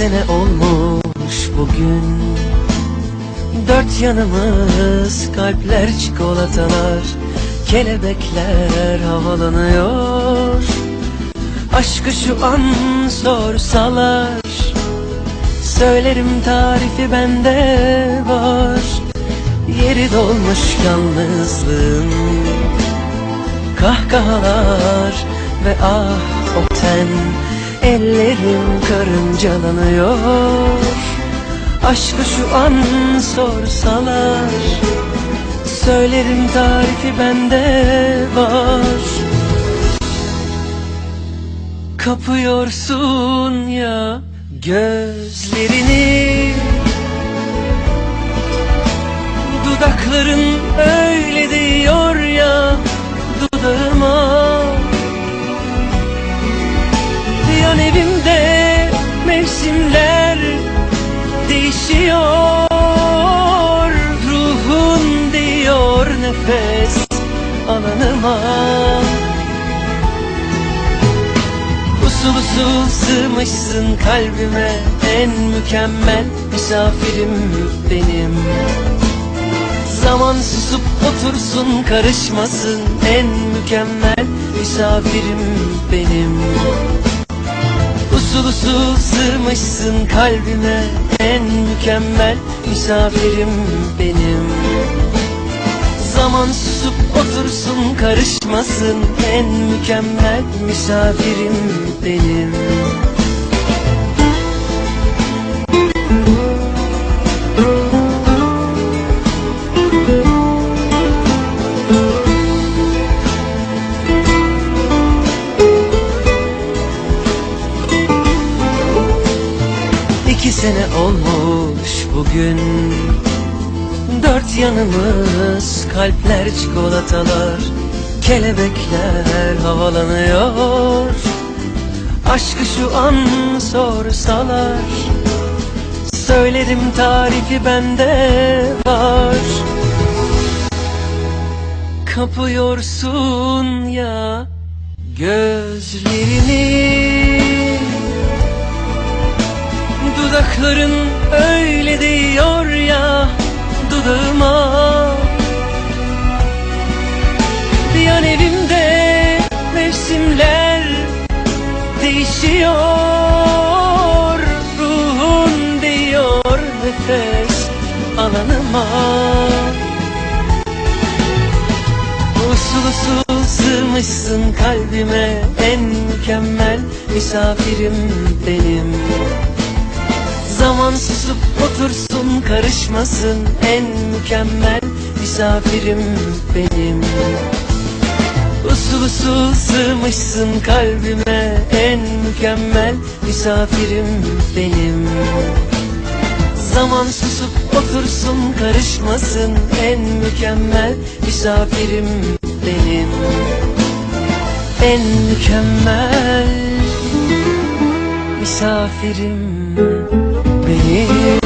sene olmuş bugün. Dört yanımız kalpler çikolatalar Kelebekler havalanıyor. Aşkı şu an sorsalar Söylerim tarifi bende var. Yeri dolmuş yalnızlığın Kahkahalar ve ah o ten Ellerim karıncalanıyor. Aşkı şu an sorsalar Söylerim tarifi bende var. Kapıyorsun ya gözlerini. Dudakların öyle diyor Yan evimde mevsimler değişiyor. Ruhun diyor nefes alanıma. Usul usul sığmışsın kalbime En mükemmel misafirim benim. Zaman susup otursun karışmasın En mükemmel misafirim benim sığmışsın kalbime En mükemmel misafirim benim. Zaman susup otursun karışmasın En mükemmel misafirim benim sene olmuş bugün. Dört yanımız kalpler çikolatalar Kelebekler havalanıyor. Aşkı şu an sorsalar Söylerim tarifi bende var. Kapıyorsun ya gözlerini Dudakların öyle diyor ya dudağıma. Yan evimde mevsimler değişiyor. Ruhun diyor nefes alanıma. Usul usul sığmışsın kalbime. En mükemmel misafirim benim Zaman susup otursun karışmasın. En mükemmel misafirim benim. Usul usul sığmışsın kalbime. En mükemmel misafirim benim. Zaman susup otursun karışmasın. En mükemmel misafirim benim. En mükemmel misafirim benim